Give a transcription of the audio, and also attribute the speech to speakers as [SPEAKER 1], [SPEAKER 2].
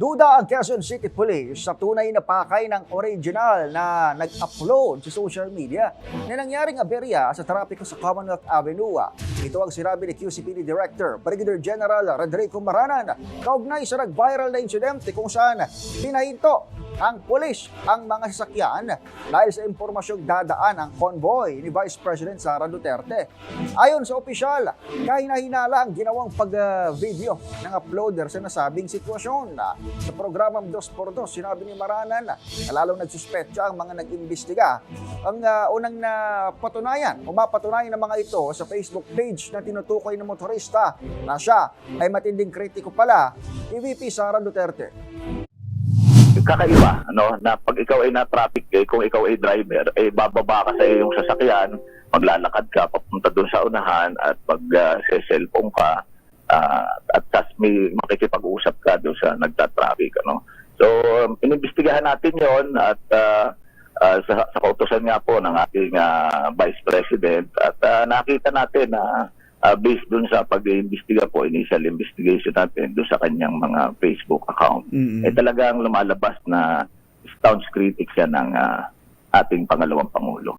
[SPEAKER 1] Duda ang Quezon City Police sa tunay na pakay ng original na nag-upload sa social media na nangyaring aberya sa trapiko sa Commonwealth Avenue. Ito ang sinabi ni QCPD Director Brigadier General Rodrigo Maranan kaugnay sa nag-viral na insidente kung saan pinahinto ang pulis ang mga sasakyan dahil sa impormasyong dadaan ang convoy ni Vice President Sara Duterte. Ayon sa opisyal, kahina-hinala ang ginawang pag-video ng uploader sa nasabing sitwasyon. Sa programang 2x2, sinabi ni Maranan na lalong nagsuspetsa ang mga nag-imbestiga. Ang ah, unang napatunayan o mapatunayan ng mga ito sa Facebook page na tinutukoy ng motorista na siya ay matinding kritiko pala ni VP Sara Duterte.
[SPEAKER 2] kakaiba ano na pag ikaw ay na traffic eh, kung ikaw ay driver eh bababa ka sa iyong sasakyan maglalakad ka papunta doon sa unahan at pag uh, sa cellphone ka ah, at tas may makikipag-usap ka doon sa nagta-traffic ano so um, inimbestigahan natin yon at ah, ah, sa, sa kautosan nga po ng ating ah, Vice President at ah, nakita natin na ah, based dun sa pag-iimbestiga po, initial investigation natin doon sa kanyang mga Facebook account
[SPEAKER 3] Mm-mm.
[SPEAKER 2] eh talagang lumalabas na staunch critic siya ng ah, ating pangalawang pangulo.